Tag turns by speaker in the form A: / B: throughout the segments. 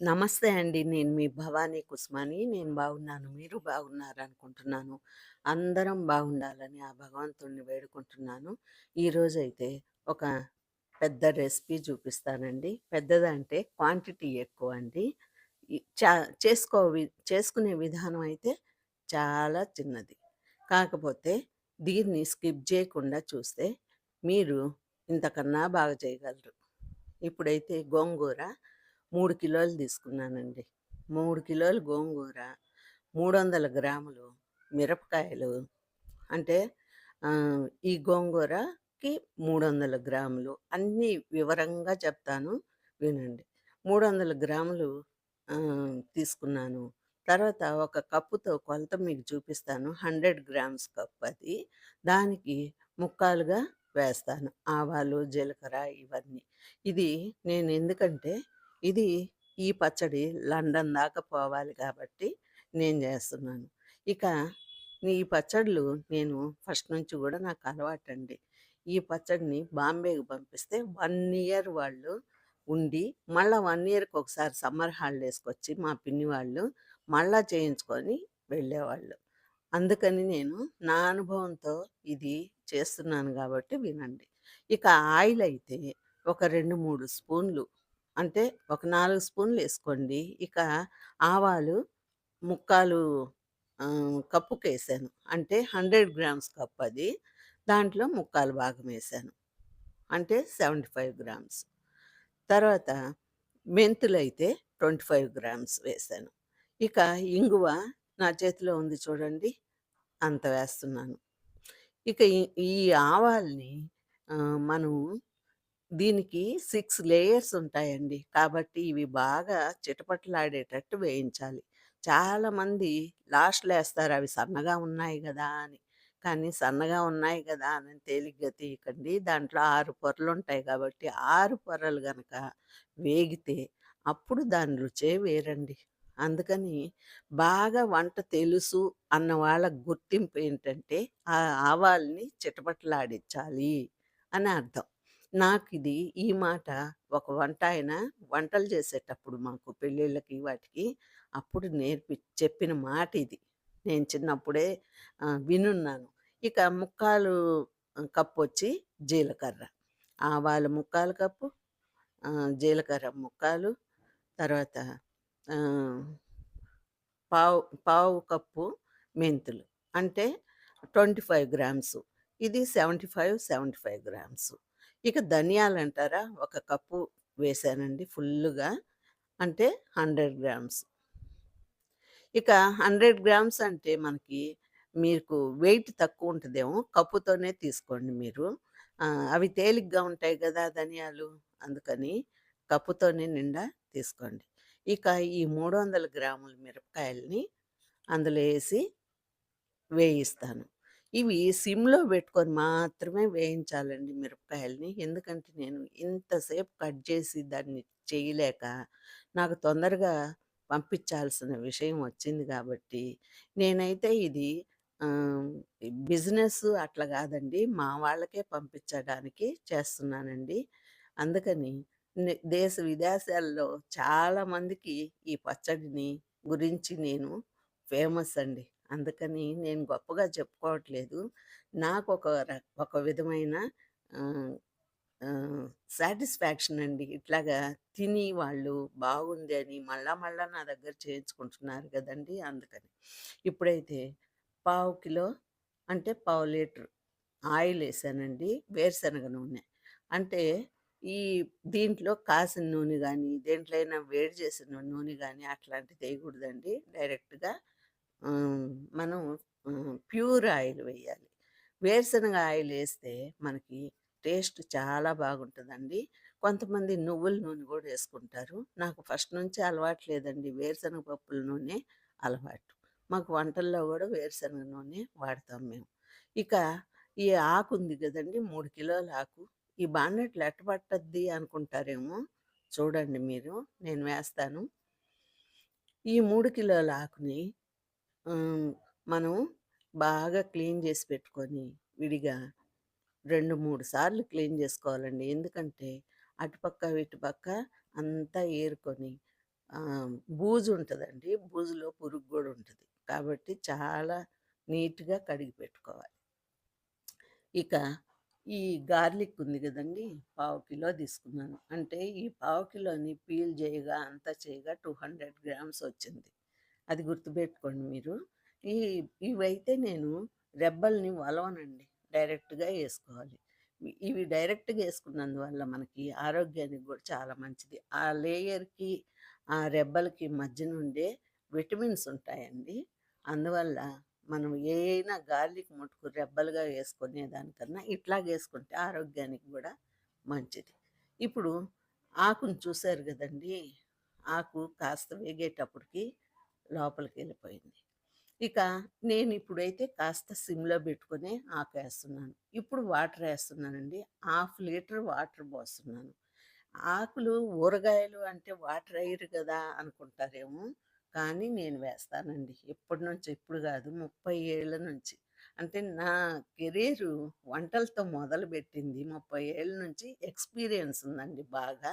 A: నమస్తే అండి. నేను మీ భవానీ కుస్మాని. నేను బాగున్నాను. మీరు బాగున్నారనుకుంటున్నాను. అందరం బాగుండాలని ఆ భగవంతుడిని వేడుకుంటున్నాను. ఈరోజైతే ఒక పెద్ద రెసిపీ చూపిస్తానండి. పెద్దదంటే క్వాంటిటీ ఎక్కువ అండి చా చేసుకో వి చేసుకునే విధానం అయితే చాలా చిన్నది. కాకపోతే దీన్ని స్కిప్ చేయకుండా చూస్తే మీరు ఇంతకన్నా బాగా చేయగలరు. ఇప్పుడైతే గోంగూర మూడు కిలోలు తీసుకున్నానండి. మూడు కిలోలు గోంగూర, 300 గ్రాములు మిరపకాయలు అంటే ఈ గోంగూరకి 300 గ్రాములు అన్నీ వివరంగా చెప్తాను వినండి. 300 గ్రాములు తీసుకున్నాను. తర్వాత ఒక కప్పుతో కొలత మీకు చూపిస్తాను. 100 గ్రామ్స్ కప్ అది. దానికి ముక్కాలుగా వేస్తాను. ఆవాలు, జీలకర్ర ఇవన్నీ. ఇది నేను ఎందుకంటే ఇది ఈ పచ్చడి లండన్ దాకా పోవాలి కాబట్టి నేను చేస్తున్నాను. ఇక ఈ పచ్చడిలు నేను ఫస్ట్ నుంచి కూడా నాకు అలవాటండి. ఈ పచ్చడిని బాంబేకి పంపిస్తే వన్ ఇయర్ వాళ్ళు ఉండి, మళ్ళా వన్ ఇయర్‌కి ఒకసారి సమ్మర్ హాలిడేస్‌కొచ్చి మా పిన్ని వాళ్ళు మళ్ళా చేయించుకొని వెళ్ళేవాళ్ళు. అందుకని నేను నా అనుభవంతో ఇది చేస్తున్నాను కాబట్టి వినండి. ఇక ఆయిల్ అయితే ఒక 2, 3 స్పూన్లు అంటే ఒక నాలుగు స్పూన్లు వేసుకోండి ఇక ఆవాలు ముక్కాలు కప్పుకు కప్పుకేసాను. అంటే 100 గ్రామ్స్ కప్ అది. దాంట్లో ముక్కాలు భాగం వేసాను అంటే 75 గ్రామ్స్. తర్వాత మెంతులు అయితే ట్వంటీ ఫైవ్ గ్రామ్స్ వేసాను ఇక ఇంగువ నా చేతిలో ఉంది చూడండి. అంత వేస్తున్నాను. ఇక ఈ ఈ ఆవాల్ని మనం దీనికి 6 లేయర్స్ ఉంటాయండి. కాబట్టి ఇవి బాగా చిటపటలాడేటట్టు వేయించాలి. చాలామంది లాస్ట్‌లో ఏస్తారు అవి సన్నగా ఉన్నాయి గదా! అని. కానీ సన్నగా ఉన్నాయి గదా! అని తేలిగ్గా తీయకండి. దాంట్లో 6 పొరలుంటాయి కాబట్టి 6 పొరలు గనక వేగితే అప్పుడు దాని రుచే వేరండి. అందుకని బాగా వంట తెలుసు అన్న వాళ్ళ గుర్తింపు ఏంటంటే, ఆ ఆవాల్ని చిటపటలాడించాలి అని అర్థం. నాకు ఇది ఈ మాట ఒక వంట ఆయన వంటలు చేసేటప్పుడు మాకు పెళ్ళిళ్ళకి వాటికి అప్పుడు నేర్పి చెప్పిన మాట ఇది నేను చిన్నప్పుడే వినున్నాను. ఇక ముక్కాలు కప్పు వచ్చి జీలకర్ర. ఆవాలు ముక్కాలు కప్పు, జీలకర్ర ముక్కాలు, తర్వాత పావు పావు కప్పు మెంతులు. అంటే 25 గ్రామ్స్. ఇది 75, 75 గ్రామ్స్. ఇక ధనియాలు అంటారా ఒక కప్పు వేశానండి ఫుల్లుగా. అంటే 100 గ్రామ్స్. ఇక 100 గ్రామ్స్ అంటే మనకి మీకు వెయిట్ తక్కువ ఉంటుందేమో కప్పుతోనే తీసుకోండి మీరు. అవి తేలిగ్గా ఉంటాయి కదా ధనియాలు. అందుకని కప్పుతోనే నిండా తీసుకోండి. ఇక ఈ 300 గ్రాముల మిరపకాయల్ని అందులో వేసి వేయిస్తాను. ఇవి సిమ్‌లో పెట్టుకొని మాత్రమే వేయించాలండి మిరపకాయల్ని. ఎందుకంటే నేను ఇంతసేపు కట్ చేసి దాన్ని చేయలేక, నాకు తొందరగా పంపించాల్సిన విషయం వచ్చింది కాబట్టి నేనైతే ఇది బిజినెస్ అట్లా కాదండి మా వాళ్ళకే పంపించడానికి చేస్తున్నానండి. అందుకని దేశ విదేశాల్లో చాలా మందికి ఈ పచ్చడిని గురించి నేను ఫేమస్ అండి. అందుకని నేను గొప్పగా చెప్పుకోవట్లేదు. నాకు ర ఒక విధమైన సాటిస్ఫాక్షన్ అండి. ఇట్లాగా తిని వాళ్ళు బాగుంది అని మళ్ళా మళ్ళా నా దగ్గర చేయించుకుంటున్నారు కదండి అందుకని. ఇప్పుడైతే పావు కిలో అంటే పావు లీటర్ ఆయిల్ వేసానండి వేరుశనగ నూనె. అంటే ఈ దీంట్లో కాసిన నూనె కానీ దేంట్లో అయినా వేడి చేసిన నూనె కానీ అట్లాంటిది వేయకూడదండి డైరెక్ట్‌గా మనం ప్యూర్ ఆయిల్ వేయాలి. వేరుశనగ ఆయిలేస్తే మనకి టేస్ట్ చాలా బాగుంటుందండి కొంతమంది నువ్వుల నూనె కూడా వేసుకుంటారు నాకు ఫస్ట్ నుంచి అలవాటు లేదండి. వేరుశనగ పప్పుల నూనె అలవాటు. మాకు వంటల్లో కూడా వేరుశనగ నూనె వాడతాం మేము. ఇక ఈ ఆకు ఉంది కదండి మూడు కిలోల ఆకు. ఈ బాండెట్ల ఎట్ట పట్టద్ది అనుకుంటారేమో! చూడండి మీరు. నేను వేస్తాను. ఈ మూడు కిలోల ఆకుని మనం బాగా క్లీన్ చేసి పెట్టుకొని విడిగా 2, 3 సార్లు క్లీన్ చేసుకోవాలండి ఎందుకంటే అటుపక్క, ఇటుపక్క అంతా ఏరుకొని బూజు ఉంటుందండి బూజులో పురుగు కూడా ఉంటుంది కాబట్టి చాలా నీట్‌గా కడిగి పెట్టుకోవాలి. ఇక ఈ గార్లిక్ ఉంది కదండి పావు కిలో తీసుకున్నాను. అంటే ఈ పావు కిలోని పీల్ చేయగా అంతా చేయగా 200 గ్రామ్స్ వచ్చింది. అది గుర్తుపెట్టుకోండి మీరు. ఈ ఇవైతే నేను రెబ్బల్ని వలవనండి. డైరెక్ట్‌గా వేసుకోవాలి ఇవి డైరెక్ట్‌గా వేసుకున్నందువల్ల మనకి ఆరోగ్యానికి కూడా చాలా మంచిది. ఆ లేయర్‌కి, ఆ రెబ్బలకి మధ్య నుండే విటమిన్స్ ఉంటాయండి. అందువల్ల మనం ఏ అయినా గార్లిక్ ముట్టుకు రెబ్బలుగా వేసుకునే దానికన్నా ఇట్లాగేసుకుంటే ఆరోగ్యానికి కూడా మంచిది. ఇప్పుడు ఆకుని చూశారు కదండి ఆకు కాస్త వేగేటప్పటికి లోపలికి వెళ్ళిపోయింది ఇక నేను ఇప్పుడైతే కాస్త సిమ్‌లో పెట్టుకుని ఆకేస్తున్నాను. ఇప్పుడు వాటర్ వేస్తున్నానండి హాఫ్ లీటర్ వాటర్ పోస్తున్నాను. ఆకులు ఊరగాయలు అంటే వాటర్ అయ్యరు కదా అనుకుంటారేమో! కానీ నేను వేస్తానండి. ఎప్పటినుంచో ఇప్పుడు కాదు ముప్పై ఏళ్ళ నుంచి. అంటే నా కెరీరు వంటలతో మొదలుపెట్టింది ముప్పై ఏళ్ళ నుంచి ఎక్స్‌పీరియన్స్ ఉందండి బాగా.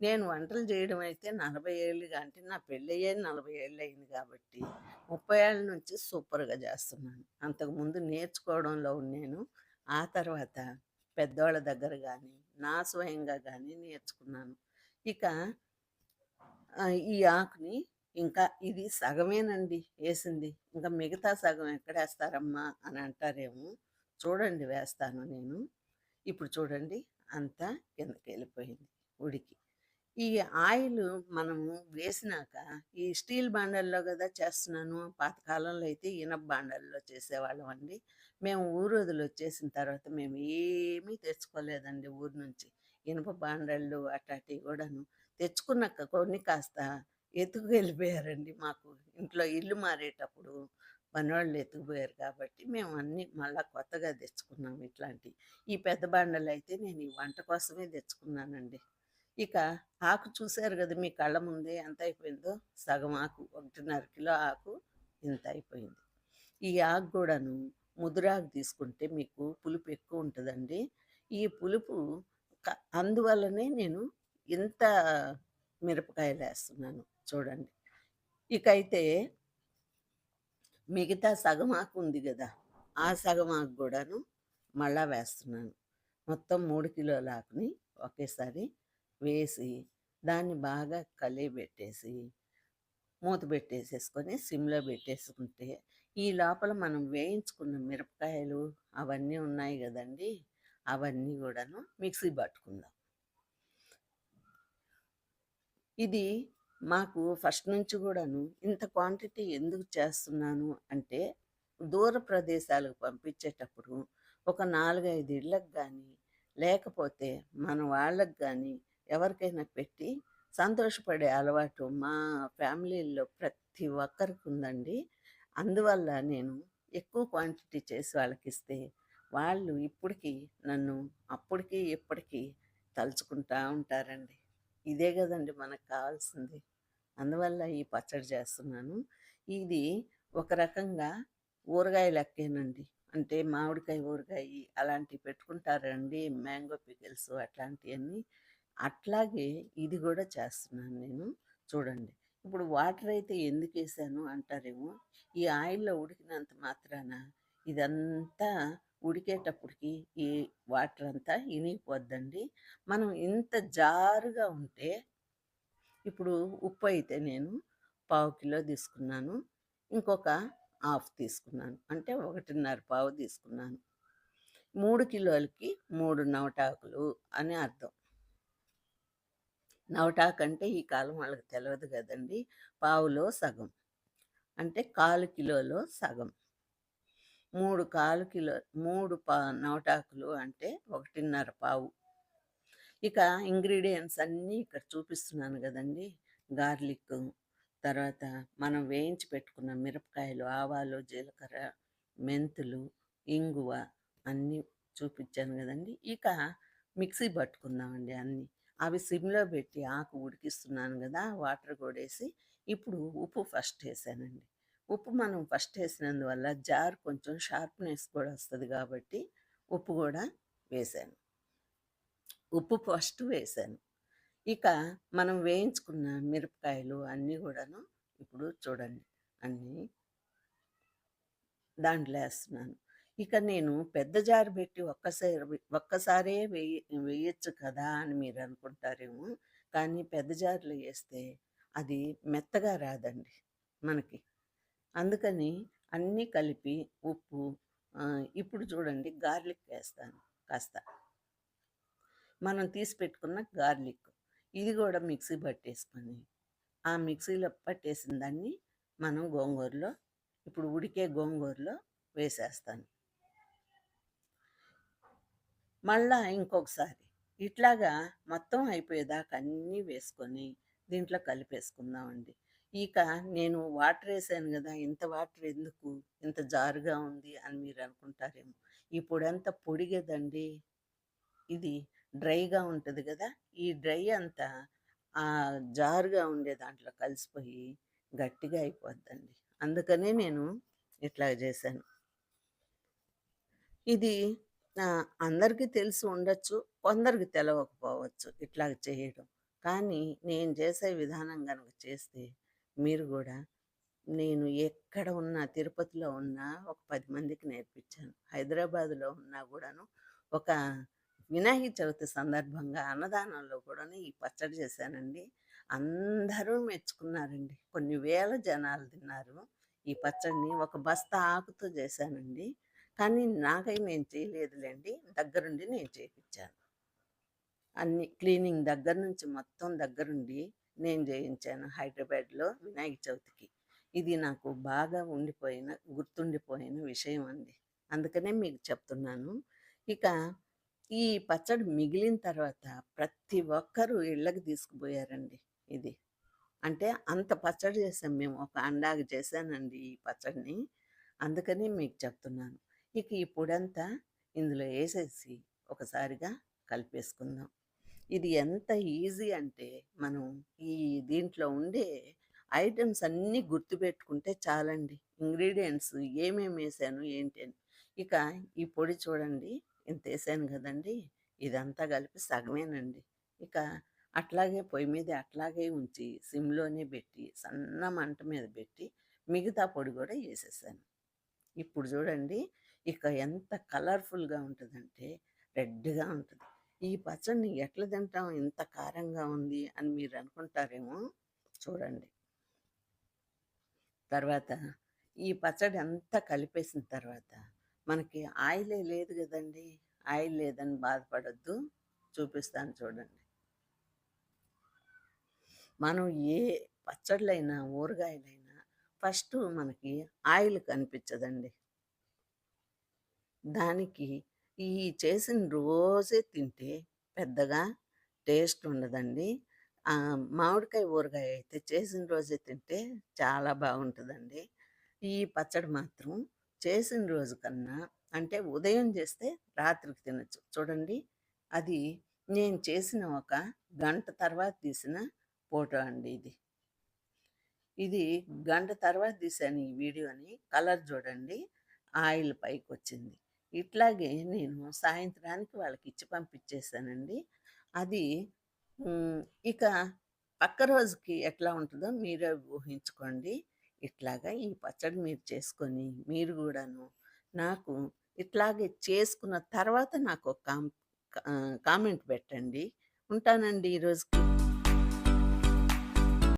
A: నేను వంటలు చేయడం అయితే 40 ఏళ్ళుగా అంటే నా పెళ్ళయ్యే 40 ఏళ్ళయింది గాబట్టి 30 ఏళ్ళ నుంచి సూపర్‌గా చేస్తున్నాను అంతకుముందు నేర్చుకోవడంలో నేను. ఆ తర్వాత పెద్దోళ్ళ దగ్గర కానీ నా స్వయంగా కానీ నేర్చుకున్నాను. ఇక ఈ ఆకుని ఇంకా ఇది సగమేనండి వేసింది ఇంకా మిగతా సగం ఎక్కడేస్తారమ్మా అని అంటారేమో! చూడండి వేస్తాను నేను. ఇప్పుడు చూడండి అంతా కిందకి వెళ్ళిపోయింది ఉడికి. ఈ ఆయిల్ మనము వేసినాక ఈ స్టీల్ బాండల్లో కదా చేస్తున్నాను. పాతకాలంలో అయితే ఇనప చేసేవాళ్ళం అండి మేము ఊరొదిలొచ్చేసిన తర్వాత మేము ఏమీ తెచ్చుకోలేదండి ఊరు నుంచి. ఇనప బాండళ్ళు అట్లాంటివి కూడాను తెచ్చుకున్నాక కొన్ని కాస్త ఎత్తుకెళ్ళిపోయారండి మాకు. ఇంట్లో ఇల్లు మారేటప్పుడు పనివాళ్ళు ఎత్తుకుపోయారు కాబట్టి మేము అన్నీ మళ్ళా కొత్తగా తెచ్చుకున్నాం ఇట్లాంటి ఈ పెద్ద బాండాలయితే నేను ఈ వంట కోసమే తెచ్చుకున్నానండి. ఇక ఆకు చూశారు కదా మీ కళ్ళ ముందే ఎంతయిపోయిందో. సగం ఆకు 1.5 కిలో ఆకు ఇంత అయిపోయింది ఈ ఆకు కూడాను ముదురాకు తీసుకుంటే మీకు పులుపు ఎక్కువ ఉంటుందండి ఈ పులుపు అందువల్లనే నేను ఇంత మిరపకాయలు వేస్తున్నాను చూడండి. ఇకైతే మిగతా సగం ఆకు ఉంది కదా ఆ సగం ఆకు కూడాను మళ్ళా వేస్తున్నాను. మొత్తం మూడు కిలోల ఆకుని ఒకేసారి వేసి దాన్ని బాగా కలియబెట్టేసి మూత పెట్టేసేసుకొని సిమ్‌లో పెట్టేసుకుంటే, ఈ లోపల మనం వేయించుకున్న మిరపకాయలు అవన్నీ ఉన్నాయి కదండి అవన్నీ కూడాను మిక్సీ పట్టుకుందాం. ఇది మాకు ఫస్ట్ నుంచి కూడాను ఇంత క్వాంటిటీ ఎందుకు చేస్తున్నాను అంటే, దూర ప్రదేశాలకు పంపించేటప్పుడు ఒక నాలుగైదు ఇళ్ళకు కానీ లేకపోతే మన వాళ్ళకు కానీ ఎవరికైనా పెట్టి సంతోషపడే అలవాటు మా ఫ్యామిలీలో ప్రతి ఒక్కరికి ఉందండి. అందువల్ల నేను ఎక్కువ క్వాంటిటీ చేసి వాళ్ళకి ఇస్తే వాళ్ళు ఇప్పటికీ నన్ను అప్పటికీ ఇప్పటికీ తలుచుకుంటా ఉంటారండి. ఇదే కదండి మనకు కావాల్సింది. అందువల్ల ఈ పచ్చడి చేస్తున్నాను. ఇది ఒక రకంగా ఊరగాయ లెక్కేనండి. అంటే మామిడికాయ ఊరగాయ అలాంటివి పెట్టుకుంటారండి. మ్యాంగో పికిల్స్ అట్లాంటివన్నీ అట్లాగే ఇది కూడా చేస్తున్నాను నేను. చూడండి. ఇప్పుడు వాటర్ అయితే ఎందుకు వేసాను అంటారేమో! ఈ ఆయిల్‌లో ఉడికినంత మాత్రాన ఇదంతా ఉడికేటప్పటికి ఈ వాటర్ అంతా ఇనిగిపోద్దండి. మనం ఇంత జారుగా ఉంటే ఇప్పుడు ఉప్పు అయితే నేను పావు కిలో తీసుకున్నాను. ఇంకొక హాఫ్ తీసుకున్నాను. అంటే 1.5 పావు తీసుకున్నాను. మూడు కిలోలకి మూడు నవటాకులు అని అర్థం. నవటాకంటే ఈ కాలం వాళ్ళకి తెలియదు కదండి పావులో సగం. అంటే కాలు కిలోలో సగం. మూడు కాలు కిలో మూడు పా నవటాకులు అంటే 1.5 పావు. ఇక ఇంగ్రీడియంట్స్ అన్నీ ఇక్కడ చూపిస్తున్నాను కదండి గార్లిక్కు, తర్వాత మనం వేయించి పెట్టుకున్న మిరపకాయలు, ఆవాలు, జీలకర్ర, మెంతులు, ఇంగువ అన్నీ చూపించాను కదండి ఇక మిక్సీ పట్టుకుందామండి అన్నీ. అవి సిమ్‌లో పెట్టి ఆకు ఉడికిస్తున్నాను కదా వాటర్ గూడేసి ఇప్పుడు ఉప్పు ఫస్ట్ వేసానండి ఉప్పు మనం ఫస్ట్ వేసినందువల్ల జార్ కొంచెం షార్ప్‌నెస్ కూడా వస్తుంది కాబట్టి ఉప్పు కూడా వేశాను. ఉప్పు ఫస్ట్ వేశాను. ఇక మనం వేయించుకున్న మిరపకాయలు అన్నీ కూడాను ఇప్పుడు చూడండి అన్నీ దాంట్లో వేస్తున్నాను ఇక నేను పెద్ద జారు పెట్టి ఒక్కసారి ఒక్కసారే వేయ వేయచ్చు కదా అని మీరు అనుకుంటారేమో. కానీ పెద్ద జారులో వేస్తే అది మెత్తగా రాదండి మనకి. అందుకని అన్నీ కలిపి ఉప్పు ఇప్పుడు చూడండి గార్లిక్ వేస్తాను కాస్త. మనం తీసి పెట్టుకున్న గార్లిక్. ఇది కూడా మిక్సీ పట్టేసుకొని, ఆ మిక్సీలో పట్టేసిన దాన్ని మనం గోంగూరలో ఇప్పుడు ఉడికే గోంగూరలో వేసేస్తాను. మళ్ళా ఇంకొకసారి ఇట్లాగా మొత్తం అయిపోయేదాకా అన్నీ వేసుకొని దీంట్లో కలిపేసుకుందామండి. ఇక నేను వాటర్ వేసాను కదా ఇంత వాటర్ ఎందుకు? ఇంత జారుగా ఉంది అని మీరు అనుకుంటారేమో. ఈ పొడంతా ఇది డ్రైగా ఉంటుంది కదా ఈ డ్రై అంతా ఆ జారుగా ఉండే దాంట్లో కలిసిపోయి గట్టిగా అయిపోద్దండి. అందుకనే నేను ఇట్లా చేశాను ఇది అందరికీ తెలిసి ఉండొచ్చు. కొందరికి తెలవకపోవచ్చు ఇట్లా చేయడం. కానీ నేను చేసే విధానం కనుక చేస్తే మీరు కూడా నేను ఎక్కడ ఉన్నా తిరుపతిలో ఉన్నా ఒక పది మందికి నేర్పించాను. హైదరాబాద్‌లో ఉన్నా కూడాను ఒక వినాయక చవితి సందర్భంగా అన్నదానంలో కూడాను ఈ పచ్చడి చేశానండి. అందరూ మెచ్చుకున్నారండి. కొన్ని వేల జనాలు తిన్నారు. ఈ పచ్చడిని ఒక బస్తా ఆకుతో చేశానండి. కానీ నాకై నేను చేయలేదులేండి దగ్గరుండి నేను చేయించాను అన్ని క్లీనింగ్ దగ్గర నుంచి మొత్తం దగ్గరుండి నేను చేయించాను హైదరాబాద్‌లో వినాయక చవితికి. ఇది నాకు బాగా ఉండిపోయిన, గుర్తుండిపోయిన విషయం అండి. అందుకనే మీకు చెప్తున్నాను. ఇక ఈ పచ్చడి మిగిలిన తర్వాత ప్రతి ఒక్కరు ఇళ్ళకి తీసుకుపోయారండి ఇది. అంటే అంత పచ్చడి చేసాం మేము. ఒక అండాగ చేశానండి ఈ పచ్చడిని. అందుకని మీకు చెప్తున్నాను. ఇక ఈ పొడంతా ఇందులో వేసేసి ఒకసారిగా కలిపేసుకుందాం. ఇది ఎంత ఈజీ అంటే మనం ఈ దీంట్లో ఉండే ఐటమ్స్ అన్నీ గుర్తుపెట్టుకుంటే చాలండి. ఇంగ్రీడియంట్స్ ఏమేమి వేసాను ఏంటి అని. ఇక ఈ పొడి చూడండి ఇంత వేసాను కదండి ఇదంతా కలిపి సగమేనండి. ఇక అట్లాగే పొయ్యి మీద అట్లాగే ఉంచి సిమ్‌లోనే పెట్టి సన్న మంట మీద పెట్టి మిగతా పొడి కూడా వేసేసాను ఇప్పుడు చూడండి ఇక ఎంత కలర్‌ఫుల్‌గా ఉంటుందంటే రెడ్‌గా ఉంటుంది ఈ పచ్చడిని ఎట్లా తింటాం ఇంత కారంగా ఉంది అని మీరు అనుకుంటారేమో. చూడండి. తర్వాత ఈ పచ్చడి అంతా కలిపేసిన తర్వాత మనకి ఆయిలే లేదు కదండి ఆయిల్ లేదని బాధపడద్దు చూపిస్తాను చూడండి. మనం ఏ పచ్చళ్ళైనా ఊరగాయలైనా ఫస్ట్ మనకి ఆయిల్ కనిపించదండి. దానికి ఈ చేసిన రోజే తింటే పెద్దగా టేస్ట్ ఉండదండి. మామిడికాయ ఊరగాయ అయితే చేసిన రోజే తింటే చాలా బాగుంటుందండి ఈ పచ్చడి మాత్రం చేసిన రోజు కన్నా అంటే ఉదయం చేస్తే రాత్రికి తినొచ్చు. చూడండి అది నేను చేసిన ఒక గంట తర్వాత తీసిన ఫోటో అండి ఇది. ఇది గంట తర్వాత తీసాను ఈ వీడియోని. కలర్ చూడండి. ఆయిల్ పైకి వచ్చింది ఇట్లాగే నేను సాయంత్రానికి వాళ్ళకి ఇచ్చి పంపించేసానండి. అది ఇక పక్క రోజుకి ఎట్లా ఉంటుందో మీరే ఊహించుకోండి. ఇట్లాగా ఈ పచ్చడి మీరు చేసుకొని మీరు కూడాను నాకు ఇట్లాగే చేసుకున్న తర్వాత నాకు కాం కామెంట్ పెట్టండి. ఉంటానండి ఈరోజుకి